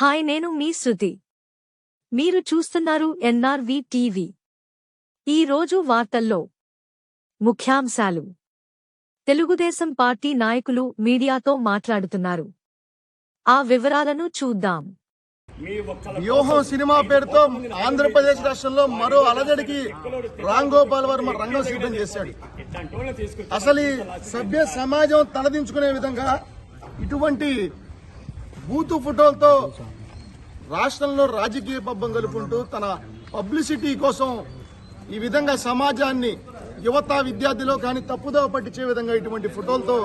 Hi నేను మీ శృతి. మీరు చూస్తున్నారు ఎన్ఆర్వి టీవీ. ఈ రోజు వార్తల్లో ముఖ్యాంశాలు. తెలుగుదేశం పార్టీ నాయకులు మీడియాతో మాట్లాడుతున్నారు. ఆ వివరాలను చూద్దాం. వ్యూహం సినిమా పేరుతో ఆంధ్రప్రదేశ్ రాష్ట్రంలో మరో అలజడికి రామ్ గోపాల్ వర్మ రంగం సిద్ధం చేశాడు. అసలు ఈ సభ్య సమాజం తలదించుకునే విధంగా ఇటువంటి బూతు ఫోటోలతో రాష్ట్రంలో రాజకీయ పబ్బం కలుపుకుంటూ తన పబ్లిసిటీ కోసం ఈ విధంగా సమాజాన్ని యువత విద్యార్థిలో కానీ తప్పుదోవ పట్టించే విధంగా ఇటువంటి ఫోటోలతో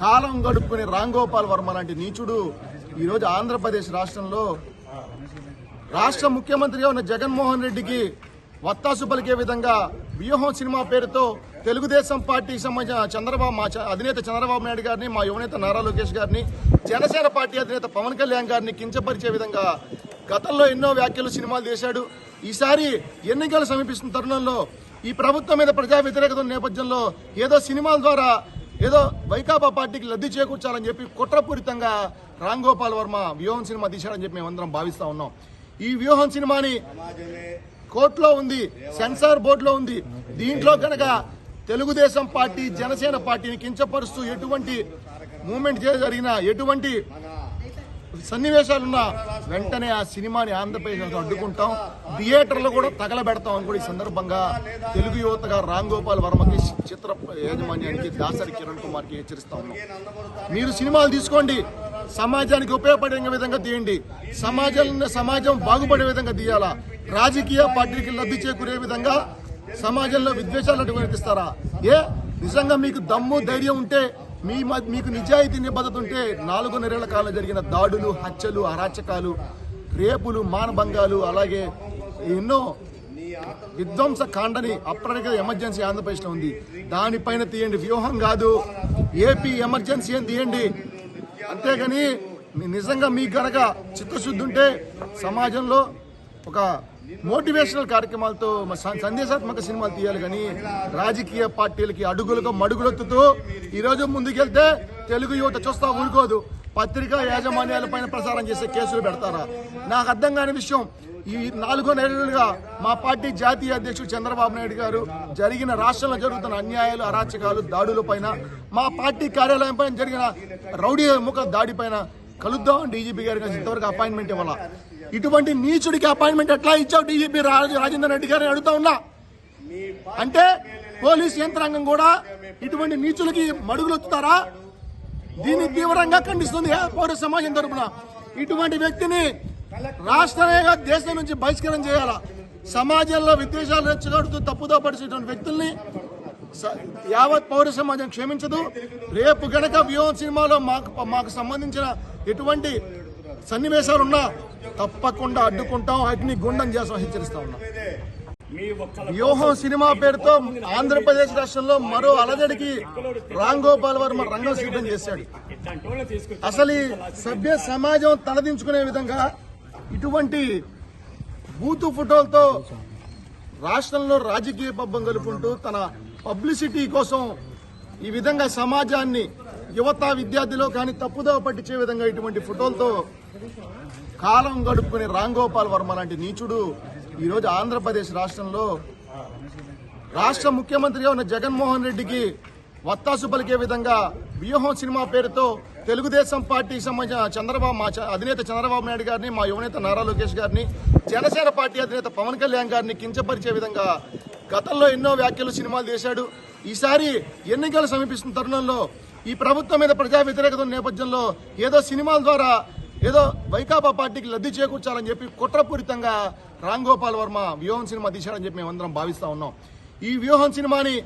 కాలం గడుపుకునే రామ్ గోపాల్ వర్మ లాంటి నీచుడు ఈరోజు ఆంధ్రప్రదేశ్ రాష్ట్రంలో రాష్ట్ర ముఖ్యమంత్రిగా ఉన్న జగన్మోహన్ రెడ్డికి వత్తాసు పలికే విధంగా వ్యూహం సినిమా పేరుతో తెలుగుదేశం పార్టీకి సంబంధించిన చంద్రబాబు మా అధినేత చంద్రబాబు నాయుడు గారిని మా యువనేత నారా లోకేష్ గారిని జనసేన పార్టీ అధినేత పవన్ కళ్యాణ్ గారిని కించపరిచే విధంగా గతంలో ఎన్నో వ్యాఖ్యలు సినిమాలు చేశాడు ఈసారి ఎన్నికలు సమీపిస్తున్న తరుణంలో ఈ ప్రభుత్వం మీద ప్రజా వ్యతిరేకత నేపథ్యంలో ఏదో సినిమాల ద్వారా ఏదో వైకాపా పార్టీకి లబ్ధి చేకూర్చాలని చెప్పి కుట్రపూరితంగా రామ్ గోపాల్ వర్మ వ్యూహం సినిమా తీశాడని చెప్పి మేమందరం భావిస్తా ఉన్నాం. ఈ వ్యూహం సినిమాని కోర్టులో ఉంది సెన్సార్ బోర్డులో ఉంది. దీంట్లో కనుక తెలుగుదేశం పార్టీ జనసేన పార్టీని కించపరుస్తూ ఎటువంటి మూమెంట్ జరిగిన ఎటువంటి సన్నివేశాలున్నా వెంటనే ఆ సినిమాని ఆంధ్రప్రదేశ్ అడ్డుకుంటాం. థియేటర్లో కూడా తగలబెడతాం అని కూడా ఈ సందర్భంగా తెలుగు యువతగా రామ్ గోపాల్ వర్మకి చిత్ర యాజమాన్యానికి దాసరి కిరణ్ కుమార్కి హెచ్చరిస్తా ఉన్నాం. మీరు సినిమాలు తీసుకోండి. సమాజానికి ఉపయోగపడే విధంగా తీయండి. సమాజం సమాజం బాగుపడే విధంగా తీయాలా? రాజకీయ పార్టీకి లబ్ధి చేకూరే విధంగా సమాజంలో విద్వేషాలు అటువంటిస్తారా ఏ? నిజంగా మీకు దమ్ము ధైర్యం ఉంటే మీ మ- మీకు నిజాయితీ నిబద్ధత ఉంటే నాలుగున్నరేళ్ళ కాలం జరిగిన దాడులు హత్యలు అరాచకాలు రేపులు మానభంగాలు అలాగే ఎన్నో విధ్వంస కాండని అప్పటికే ఎమర్జెన్సీ ఆంధ్రప్రదేశ్లో ఉంది. దానిపైన తీయండి. వ్యూహం కాదు. ఏపీ ఎమర్జెన్సీ అని తీయండి? అంతేగాని నిజంగా మీకు గనక చిత్తశుద్ధి ఉంటే సమాజంలో ఒక మోటివేషనల్ కార్యక్రమాలతో స- సందేశాత్మక సినిమాలు తీయాలి కానీ రాజకీయ పార్టీలకి అడుగులకు మడుగులొత్తుతూ ఈరోజు ముందుకెళ్తే తెలుగు యువత చూస్తా ఊరుకోదు. పత్రికా యాజమాన్యాల పైన ప్రసారం చేసే కేసులు పెడతారా? నాకు అర్థం కాని విషయం ఈ నాలుగో నెలలుగా మా పార్టీ జాతీయ అధ్యక్షుడు చంద్రబాబు నాయుడు గారు జరిగిన రాష్ట్రంలో జరుగుతున్న అన్యాయాలు అరాచకాలు దాడుల పైన మా పార్టీ కార్యాలయం పైన జరిగిన రౌడీ ముఖ దాడి పైన కలుద్దాం డీజీపీ గారికి ఇంతవరకు అపాయింట్మెంట్ ఇవ్వాలా? ఇటువంటి నీచుడికి అపాయింట్మెంట్ ఎట్లా ఇచ్చావు డీజీపీ రాజేందర్ రెడ్డి గారిని అడుగుతా ఉన్నా? అంటే పోలీస్ యంత్రాంగం కూడా ఇటువంటి నీచులకి మడుగులొత్తుతారా? దీన్ని తీవ్రంగా ఖండిస్తుంది. పౌర సమాజం తరపున ఇటువంటి వ్యక్తిని రాష్ట్రంగా దేశం నుంచి బహిష్కరణ చేయాలా? సమాజంలో విద్వేషాలు రెచ్చగొడుతూ తప్పుదో పడిచేటువంటి వ్యక్తుల్ని స- యావత్ పౌర సమాజం క్షమించదు. రేపు గనక వ్యూహం సినిమాలో మాకు మాకు సంబంధించిన ఎటువంటి సన్నివేశాలున్నా తప్పకుండా అడ్డుకుంటాం అగ్ని గుండం చేస్తాం హెచ్చరిస్తా ఉన్నాం. వ్యూహం సినిమా పేరుతో ఆంధ్రప్రదేశ్ రాష్ట్రంలో మరో అలజడికి రామ్ గోపాల్ వర్మ రంగం సిద్ధం చేశాడు. అసలు ఈ సభ్య సమాజం తలదించుకునే విధంగా ఇటువంటి బూతు ఫోటోలతో రాష్ట్రంలో రాజకీయ పబ్బం కలుపుకుంటూ తన పబ్లిసిటీ కోసం ఈ విధంగా సమాజాన్ని యువత విద్యార్థిలో కానీ తప్పుదోవ పట్టించే విధంగా ఇటువంటి ఫోటోలతో కాలం గడుపుకునే రామ్ గోపాల్ వర్మ లాంటి నీచుడు ఈరోజు ఆంధ్రప్రదేశ్ రాష్ట్రంలో రాష్ట్ర ముఖ్యమంత్రిగా ఉన్న జగన్మోహన్ రెడ్డికి వత్తాసు పలికే విధంగా వ్యూహం సినిమా పేరుతో తెలుగుదేశం పార్టీకి సంబంధించిన చంద్రబాబు మా చ- అధినేత చంద్రబాబు నాయుడు గారిని మా యువనేత నారా లోకేష్ గారిని జనసేన పార్టీ అధినేత పవన్ కళ్యాణ్ గారిని కించపరిచే విధంగా గతంలో ఎన్నో వ్యాఖ్యలు సినిమాలు చేశాడు ఈసారి ఎన్నికలు సమీపిస్తున్న తరుణంలో ఈ ప్రభుత్వం మీద ప్రజా వ్యతిరేకత ఉన్న నేపథ్యంలో ఏదో సినిమాల ద్వారా ఏదో వైకాపా పార్టీకి లబ్ధి చేకూర్చాలని చెప్పి కుట్రపూరితంగా రామ్ గోపాల్ వర్మ వ్యూహం సినిమా తీశాడని చెప్పి మేమందరం భావిస్తా ఉన్నాం. ఈ వ్యూహం సినిమాని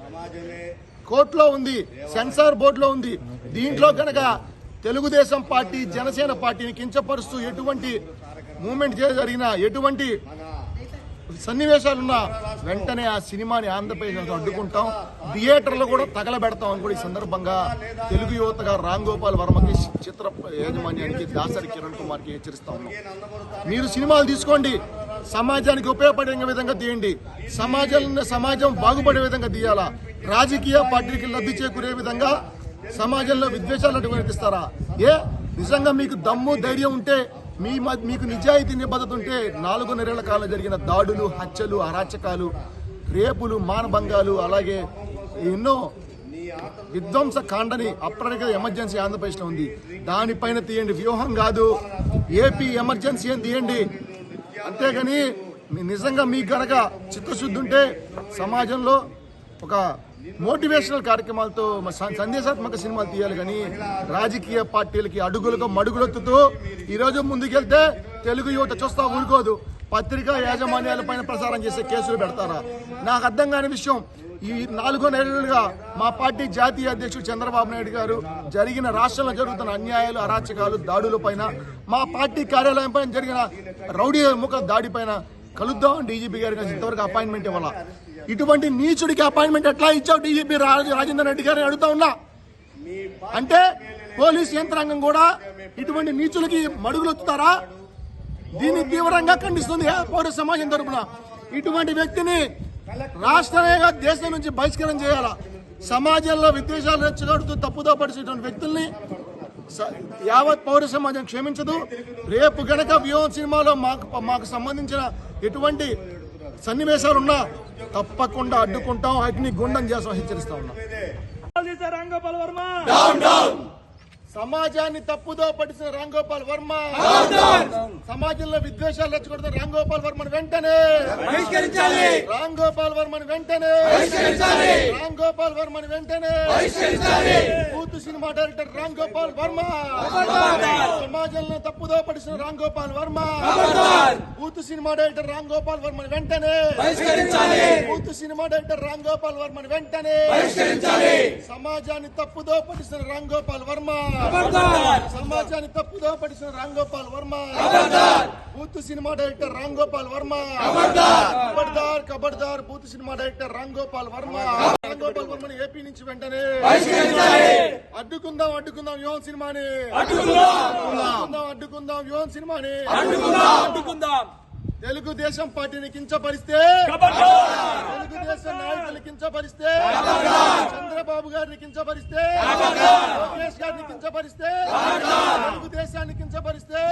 కోర్టులో ఉంది సెన్సార్ బోర్డులో ఉంది. దీంట్లో కనుక తెలుగుదేశం పార్టీ జనసేన పార్టీని కించపరుస్తూ ఎటువంటి మూమెంట్ జరిగినా ఎటువంటి సన్నివేశాలున్నా వెంటనే ఆ సినిమాని ఆంధ్రప్రదేశ్ అడ్డుకుంటాం. థియేటర్లో కూడా తగలబెడతాం అని కూడా ఈ సందర్భంగా తెలుగు యువతగా రామ్ గోపాల్ వర్మకి చిత్ర యాజమాన్యానికి దాసరి కిరణ్ కుమార్కి హెచ్చరిస్తా ఉన్నాం. మీరు సినిమాలు తీసుకోండి. సమాజానికి ఉపయోగపడే విధంగా తీయండి. సమాజం సమాజం బాగుపడే విధంగా తీయాలా? రాజకీయ పార్టీకి లబ్ధి చేకూరే విధంగా సమాజంలో విద్వేషాలు అటువైపిస్తారా ఏ? నిజంగా మీకు దమ్ము ధైర్యం ఉంటే మీ మ- మీకు నిజాయితీ నిబద్ధత ఉంటే నాలుగున్నరేళ్ళ కాలం జరిగిన దాడులు హత్యలు అరాచకాలు రేపులు మానభంగాలు అలాగే ఎన్నో విధ్వంస కాండని అప్పటికే ఎమర్జెన్సీ ఆంధ్రప్రదేశ్లో ఉంది. దానిపైన తీయండి. వ్యూహం కాదు. ఏపీ ఎమర్జెన్సీ అని తీయండి? అంతేగాని నిజంగా మీకు గనక చిత్తశుద్ధి ఉంటే సమాజంలో ఒక మోటివేషనల్ కార్యక్రమాలతో స- సందేశాత్మక సినిమాలు తీయాలి కానీ రాజకీయ పార్టీలకి అడుగులకు మడుగులెత్తుతూ ఈరోజు ముందుకెళ్తే తెలుగు యువత చూస్తా ఊరుకోదు. పత్రికా యాజమాన్యాల పైన ప్రసారం చేసే కేసులు పెడతారా? నాకు అర్థం కాని విషయం ఈ నాలుగో నెలలుగా మా పార్టీ జాతీయ అధ్యక్షుడు చంద్రబాబు నాయుడు గారు జరిగిన రాష్ట్రంలో జరుగుతున్న అన్యాయాలు అరాచకాలు దాడుల పైన మా పార్టీ కార్యాలయం పైన జరిగిన రౌడీ ముఖ దాడి పైన కలుద్దాం డీజీపీ గారికి ఇంతవరకు అపాయింట్మెంట్ ఇవ్వాలా? ఇటువంటి నీచుడికి అపాయింట్మెంట్ ఎట్లా ఇచ్చావు డీజీపీ రాజేందర్ రెడ్డి గారిని అడుగుతా ఉన్నా? అంటే పోలీస్ యంత్రాంగం కూడా ఇటువంటి నీచులకి మడుగులొత్తుతారా దీన్ని తీవ్రంగా ఖండిస్తుంది పౌర సమాజం తరపున. ఇటువంటి వ్యక్తిని రాష్ట్రమే దేశం నుంచి బహిష్కరణ చేయాలా? సమాజంలో విద్వేషాలు రెచ్చగడుతూ తప్పుదో పడిచేటువంటి వ్యక్తుల్ని యావత్ పౌర సమాజం క్షమించదు. రేపు గనక వ్యూహం సినిమాలో మాకు మాకు సంబంధించిన ఎటువంటి సన్నివేశాలు ఉన్నా తప్పకుండా అడ్డుకుంటాం అగ్ని గుండం చేస్తాం హెచ్చరిస్తా ఉన్నాం. రంగోపాల్ వర్మ. సమాజాన్ని తప్పుదో పట్టించిన రాంగోపాల్ వర్మ. సమాజంలో విద్వేషాలు రెచ్చగొడుతున్న రాంగోపాల్ వర్మను వెంటనే. రాంగోపాల్ వర్మను వెంటనే. రాంగోపాల్ వర్మను వెంటనే. Bhoot cinema director Ramgopal Varma. సమాజంలో తప్పుదో పట్టించిన Ramgopal Varma. Booth cinema director Ramgopal వర్మను వెంటనే. బూత్ సినిమా డైరెక్టర్ రాంగోపాల్ వర్మను వెంటనే. సమాజాన్ని తప్పుదో పట్టిస్తున్న రాంగోపాల్ వర్మ. సమాజాన్ని తప్పుదో పట్టిస్తున్న రాంగోపాల్ వర్మ. ఖబర్దార్ బూత్ సినిమా డైరెక్టర్ రాంగోపాల్ వర్మ. ఖబర్దార్ కబడ్దార్ కబడ్దార్ booth cinema director Ramgopal Varma. Ramgopal వర్మని ఏపీ నుంచి వెంటనే అడ్డుకుందాం అడ్డుకుందాం యోన్ సినిమాని. అడ్డుకుందాం! అడ్డుకుందాం యోన్ సినిమాని. అడ్డుకుందాం! తెలుగుదేశం పార్టీని కించపరిస్తే తెలుగుదేశం నాయకులు కించపరిస్తే చంద్రబాబు గారిని కించపరిస్తే లోకేష్ గారిని కించపరిస్తే తెలుగుదేశాన్ని కించపరిస్తే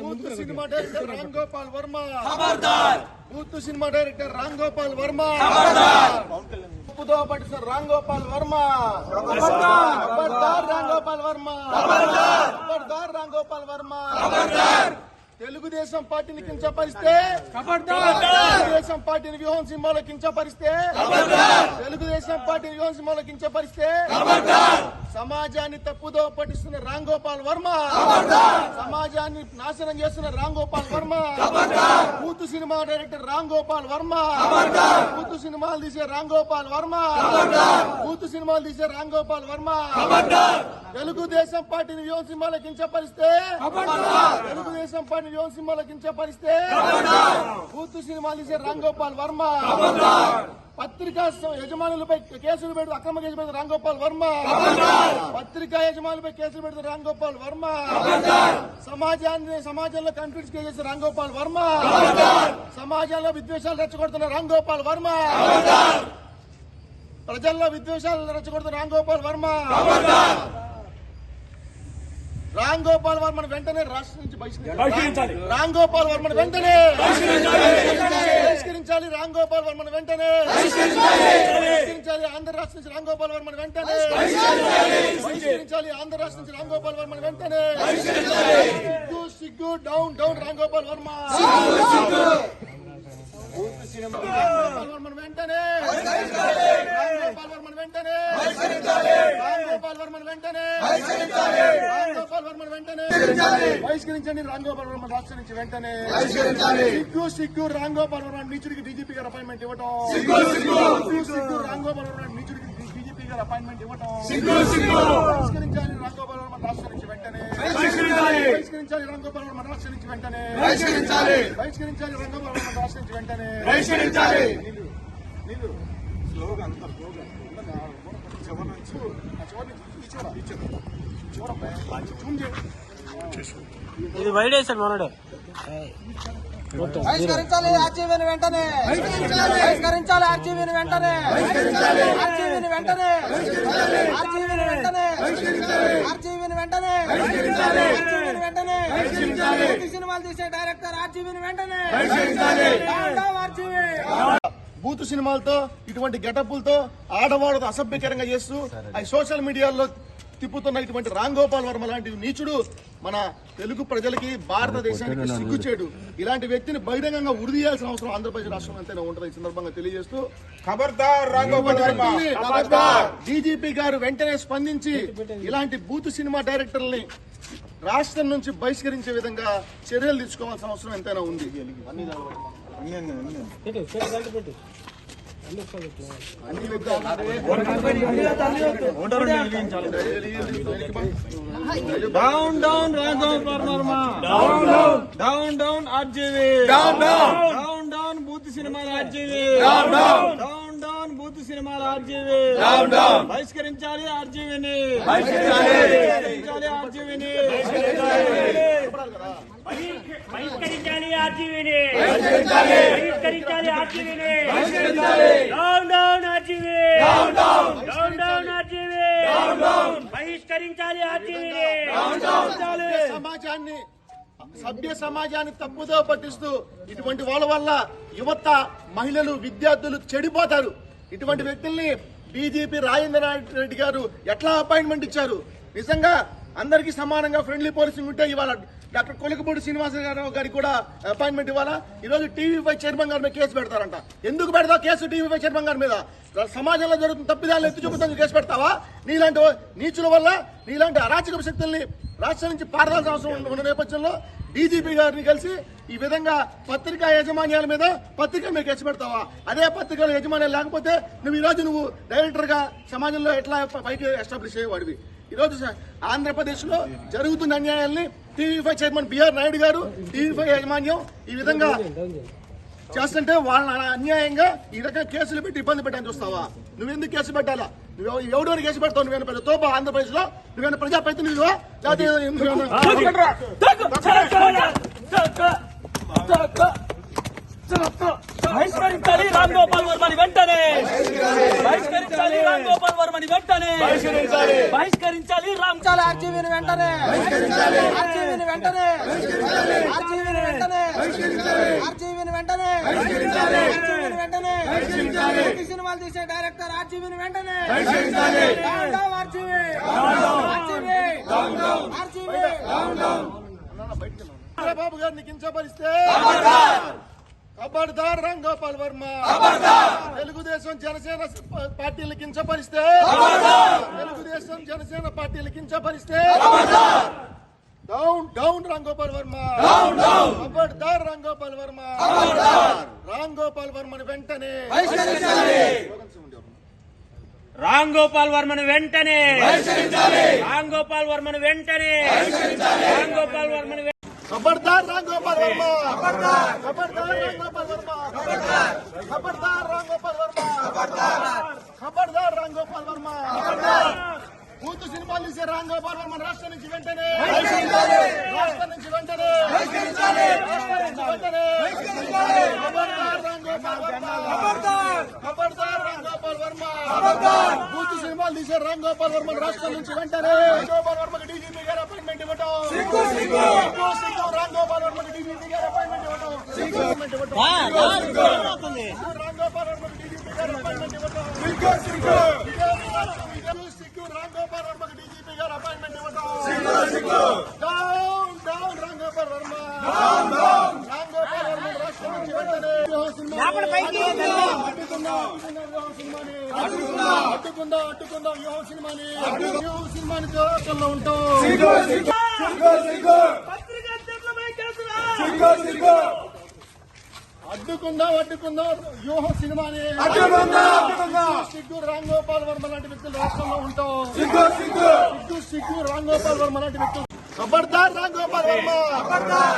బూత్ cinema director Ram Gopal Varma booth cinema director Ram Gopal Varma ఖబర్దార్ తప్పుదో పట్టిన రామ్ గోపాల్ వర్మ రామ్ గోపాల్ వర్మ రామ్ గోపాల్ వర్మ తెలుగుదేశం పార్టీని కించపరిస్తే తెలుగుదేశం పార్టీని వ్యూహం సింహాలో కించపరిస్తే తెలుగుదేశం పార్టీని వ్యూహం సింహాలో కించపరిస్తే సమాజాన్ని తప్పుదో పట్టిస్తున్న రామ్ గోపాల్ వర్మ. సమాజాన్ని నాశనం చేస్తున్న రామ్ గోపాల్ వర్మ. కూతు సినిమా డైరెక్టర్ రామ్ గోపాల్ వర్మ. కూతు సినిమాలు తీసే రామ్ గోపాల్ వర్మ. కూతు సినిమాలు తీసే రామ్ గోపాల్ వర్మ తెలుగుదేశం పార్టీని వ్యూహం సింహాలో కించపరిస్తే తెలుగుదేశం పార్టీ వ్యూహం సింహాలో కించపరిస్తే కూతు సినిమాలు తీసే రామ్ గోపాల్ వర్మ. పత్రికా యజమానులపై కేసులు పెడుతూ అక్రమ కేసులు పెడుతూ రామ్ గోపాల్ వర్మ పత్రికా యజమానులపై కేసులు పెడుతూ రామ్ గోపాల్ వర్మ సమాజాన్ని సమాజంలో కన్ఫ్యూజ్ చేసే రామ్ గోపాల్ వర్మ సమాజంలో విద్వేషాలు రెచ్చగొడుతున్న రామ్ గోపాల్ వర్మ ప్రజల్లో విద్వేషాలు రెచ్చగొడుతున్న రామ్ గోపాల్ వర్మ రామ్ గోపాల్ వర్మను వెంటనే రాష్ట్రం నుంచి బహిష్కరించాలి. రామ్ గోపాల్ వర్మను వెంటనే బహిష్కరించాలి. రామ్ గోపాల్ వర్మను వెంటనే బహిష్కరించాలి. ఆంధ్ర రాష్ట్రం నుంచి రామ్ గోపాల్ వర్మను వెంటనే బహిష్కరించాలి. ఆంధ్ర రాష్ట్రం నుంచి రామ్ గోపాల్ వర్మను వెంటనే సిగ్గు సిగ్గు డౌన్ డౌన్ రామ్ గోపాల్ వర్మ. వర్మను వెంటనే రామ్ గోపాల్ వర్మను వెంటనే రామ్ గోపాల్ వర్మను వెంటనే రామ్ గోపాల్ వర్మను వెంటనే బహిష్కరించండి. రామ్ గోపాల్ వర్మ రాష్ట్రం నుంచి వెంటనే సిగ్గు సిగ్గు రామ్ గోపాల్ వర్మ నీచుడికి డీజీపీ గారు అపాయింట్మెంట్ ఇవ్వటం. సిగ్గు సిగ్గు. రామ్ గోపాల్ వర్మ నీచుడికి డీజీపీ గారు అపాయింట్మెంట్ ఇవ్వటం. బహిష్కరించాలి రామ్ గోపాల్ వర్మ రాష్ట్రం నుంచి వెంటనే బహిష్కరించాలి. రామ్ గోపాల్ వర్మ రాష్ట్రం నుంచి వెంటనే బహిష్కరించాలి. బహిష్కరించాలి. రామ్ గోపాల్ వర్మ రాష్ట్రం నుంచి వెంటనే బహిష్కరించాలి. నీళ్ళు స్లోగా అంత స్లోగా చివరి నుంచి ఆ చివరి నుంచి చివర చివర జూమ్ చేయి. ఇది వైడ్ వేసాడు మనోడు. బహిష్కరించాలి ఆర్జీవీని వెంటనే. బహిష్కరించాలి ఆర్జీవీని వెంటనే. ఆర్జీవీని వెంటనే. ఆర్జీవీని వెంటనే. ఆర్జీవీని వెంటనే. ఆర్జీవీని వెంటనే. సినిమాలు తీసే డైరెక్టర్ ఆర్జీవీని వెంటనే. బూత్ సినిమాలతో ఇటువంటి గెటప్పులతో ఆడవాళ్ళతో అసభ్యకరంగా చేస్తూ ఆ సోషల్ మీడియాలో తిప్పుతున్న ఇటువంటి రామ్ గోపాల్ వర్మ లాంటి నీచుడు మన తెలుగు ప్రజలకి భారతదేశానికి సిగ్గుచేడు ఇలాంటి వ్యక్తిని బహిరంగంగా ఉరిదీయాల్సిన అవసరం ఆంధ్రప్రదేశ్ రాష్ట్రం అంతేనే ఉంటుంది ఈ సందర్భంగా తెలియజేస్తూ. ఖబర్దార్ రాఘోపాల్ వర్మ. డీజీపీ గారు వెంటనే స్పందించి ఇలాంటి బూత్ సినిమా డైరెక్టర్లని రాష్ట్రం నుంచి బహిష్కరించే విధంగా చర్యలు తీసుకోవాల్సిన అవసరం ఎంతైనా ఉంది. అన్ని down down Varma down down down down RGV down down down down booth సినిమాల RGV down down down down booth సినిమాల ఆర్జీవి డౌన్ డౌన్ బహిష్కరించాలి ఆర్జీవిని బహిష్కరించాలి ఆర్జీవిని బహిష్కరించాలి ఆర్జీవీని. బహిష్కరించాలి. ఆర్జీవీని. Down down RGV. Down down down RGV. బహిష్కరించాలి ఆర్జీవీని. సమాజాన్ని సభ్య సమాజాన్ని తప్పుదో పట్టిస్తూ ఇటువంటి వాళ్ళ వల్ల యువత మహిళలు విద్యార్థులు చెడిపోతారు. ఇటువంటి వ్యక్తుల్ని బీజేపీ రాజేంద్ర రెడ్డి గారు ఎట్లా అపాయింట్మెంట్ ఇచ్చారు? నిజంగా అందరికీ సమానంగా ఫ్రెండ్లీ పోలీసింగ్ ఉంటే ఇవాళ డాక్టర్ కొలికపూడి శ్రీనివాసరావు గారికి కూడా అపాయింట్మెంట్ ఇవ్వాలా? ఈరోజు టీవీపై చైర్మన్ గారి మీద కేసు పెడతారంట. ఎందుకు పెడతావు? కేసు టీవీపై చైర్మన్ గారి మీద. సమాజంలో జరుగుతున్న తప్పిదాలను ఎత్తి చూపుతాను కేసు పెడతావా? నీలాంటి నీచుల వల్ల నీలాంటి అరాచక శక్తుల్ని రాష్ట్రం నుంచి పారదాల్సిన అవసరం ఉన్న- నేపథ్యంలో డీజీపీ గారిని కలిసి ఈ విధంగా పత్రికా యాజమాన్యాల మీద పత్రిక మీద కేసు పెడతావా? అదే పత్రికల యజమాన్యాలు లేకపోతే నువ్వు ఈ రోజు నువ్వు డైరెక్టర్గా సమాజంలో ఎట్లా పైకి ఎస్టాబ్లిష్ అయ్యేవాడివి? ఈ రోజు స- ఆంధ్రప్రదేశ్లో జరుగుతున్న అన్యాయాల్ని TV five chairman BR Naidu గారు టీవీ ఫైవ్ యాజమాన్యం ఈ విధంగా చేస్తుంటే వాళ్ళని అన్యాయంగా ఈ రకంగా కేసులు పెట్టి ఇబ్బంది పెట్టని చూస్తావా నువ్వెందుకు కేసు పెట్టాలా నువ్వు ఎవడో కేసు పెడతావు నువ్వేనా పెద్ద తోప ఆంధ్రప్రదేశ్లో నువ్వేనా ప్రజాప్రతినిధివా లేకపోతే బహిష్కరించాలి రామ్ గోపాల్ వర్మని వెంటనే. బహిష్కరించాలి రామ్ గోపాల్ వర్మని వెంటనే. బహిష్కరించాలి. రామ్ చాలు ఆర్జీవీని వెంటనే. ఆర్జీవీని వెంటనే. ఆర్జీవీని వెంటనే. ఆర్జీవీని వెంటనే. ఆర్జీవీని వెంటనే. సినిమాలు తీసే డైరెక్టర్ ఆర్జీవీని వెంటనే. ఆర్జీవీ. ఆర్జీవీ. ఆర్జీవీ. చంద్రబాబు గారిని కించపరిస్తే కబడ్దార్ రామ్ గోపాల్ వర్మ తెలుగుదేశం జనసేన పార్టీలు కించపరిస్తే తెలుగుదేశం జనసేన పార్టీలు కించపరిస్తే డౌన్ డౌన్ రామ్ గోపాల్ వర్మ కబడ్దార్ రామ్ గోపాల్ వర్మ. రామ్ గోపాల్ వర్మని వెంటనే. రామ్ గోపాల్ వర్మను వెంటనే. రామ్ గోపాల్ వర్మను వెంటనే. రామ్ గోపాల్ వర్మను ખબરદાર રામગોપાલ વર્મા. ખબરદાર ખબરદાર રામગોપાલ વર્મા. ખબરદાર ખબરદાર રામગોપાલ વર્મા. ખબરદાર. ખબરદાર રામગોપાલ વર્મા. ખબરદાર. కూతు సినిమాలు తీసే రామ్ గోపాల్ మన రాష్ట్రం నుంచి వెంటనే. రాష్ట్రం నుంచి వెంటనే. రాష్ట్రం నుంచి వెంటనే. కూతు సినిమాలు తీసే రామ్ గోపాల్ వర్మ రాష్ట్రం నుంచి వెంటనే. గోపాల్ వర్మకి డీజీపీ గారు అపాయింట్మెంట్ ఇవ్వటం. రామ్ వర్మకి డీజీపీ గారు అపాయింట్మెంట్ ఇవ్వటం. రామ్ వర్మకి డీజీపీ గారు అపాయింట్మెంట్ ఇవ్వటం. అడ్డుకుందాం అడ్డుకుందాం వ్యూహం సినిమాని వ్యూహం సినిమాని దేవతల్లో ఉంటాం అడ్డుకుందాం అడ్డుకుందాం? వ్యూహం సినిమాని. సిగ్గు రామ్ గోపాల్ వర్మ లాంటి వ్యక్తులు రాష్ట్రంలో ఉంటాం సిగ్గు సిగ్గు. రామ్ గోపాల్ వర్మ లాంటి వ్యక్తులు. ఖబర్దార్ రామ్ గోపాల్ వర్మ. ఖబర్దార్.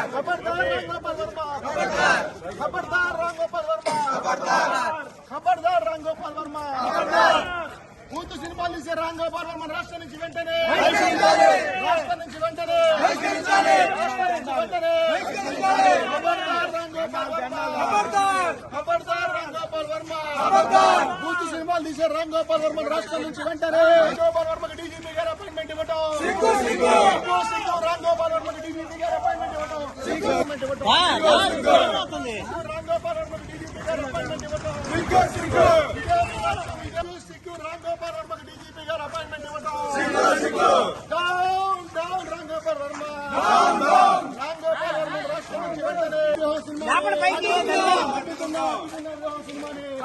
రామ్ గోపాల్ వర్మ. ఖబర్దార్. రామ్ గోపాల్ వర్మ. ఖబర్దార్. రామ్ గోపాల్ వర్మ. సినిమాలు తీసే రామ్ గోపాల్ వర్మ రాష్ట్రం నుంచి వెంటనే. రాష్ట్రం నుంచి వెంటనే. రాష్ట్రం నుంచి వెంటనే. రామ్ గోపాల్ వర్మ. రామ్ గోపాల్ వర్మ. సినిమా సినిమాలు తీశారు రామ్ గోపాల్ వర్మ రాష్ట్రం నుంచి వెంటనే. గోపాల్ వర్మకి డీజీపీ గారు అపాయింట్మెంట్ ఇవ్వటం. సిగ్గు సిగ్గు. రామ్ గోపాల్ వర్మకి డీజీపీ గారు అపాయింట్మెంట్ ఇవ్వటం. అపాయింట్మెంట్ ఇవ్వటం. రామ్ గోపాల్ వర్మకి డీజీపీ గారు అపాయింట్మెంట్ ఇవ్వటం. సిగ్గు సిగ్గు. సిగ్గు Ram Gopal వర్మకి down down Ram Varma down down Ram Varma రాష్ట్రం నుంచి వెంటనే అడ్డుకుందాం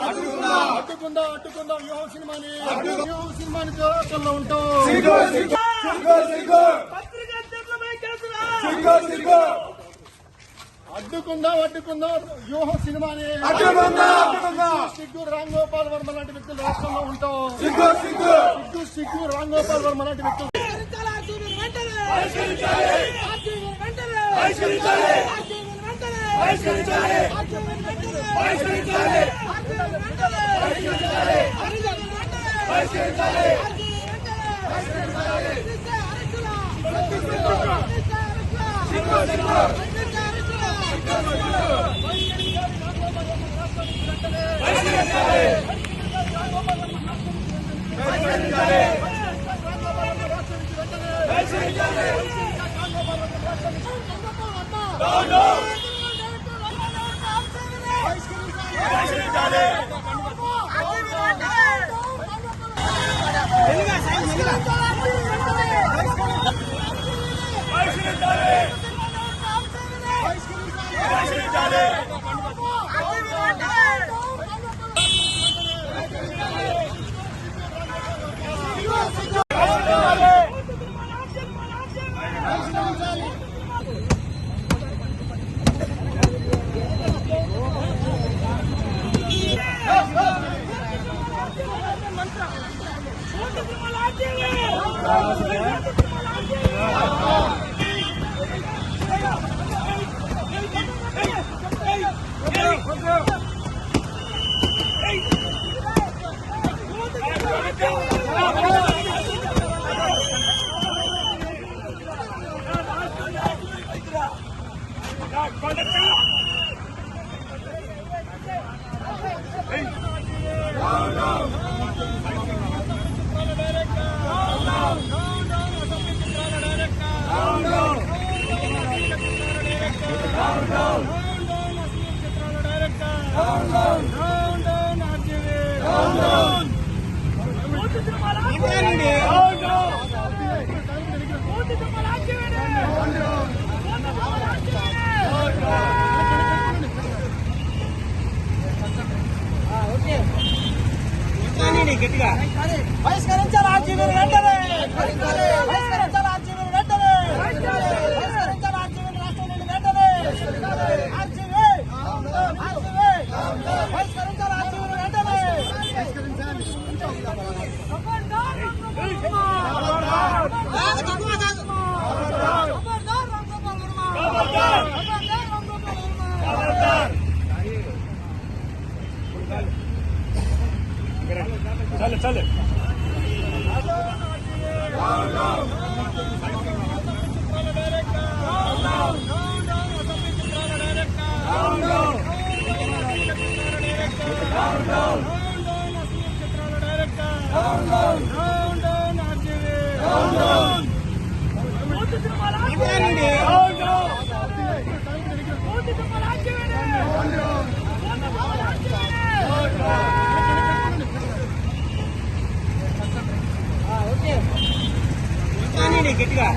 అడ్డుకుందాం అడ్డుకుందాం అడ్డుకుందాం సినిమాని సినిమాని పోరాటంలో ఉంటాం అడ్డుకుందాం అడ్డుకుందాం. యోహ సినిమాని. సిగ్గు రామ్ గోపాల్ వర్మ లాంటి వ్యక్తులు రాష్ట్రంలో ఉంటాం. సిగ్గు సిగ్గు. రామ్ గోపాల్ వర్మ లాంటి వ్యక్తులు. Thank you. బహిష్కరించాలి ఆర్జీవీని వెంటనే. బహిష్కరించాలి ఆర్జీవీని వెంటనే. బహిష్కరించాలి ఆర్జీవీని రాష్ట్రం నుండి వెంటనే. ఆర్జీవీ ఆర్జీవీ బహిష్కరించాలి ఆర్జీవీని వెంటనే. చాలు చాలు ಕೆಟ್ಟಿಗಾ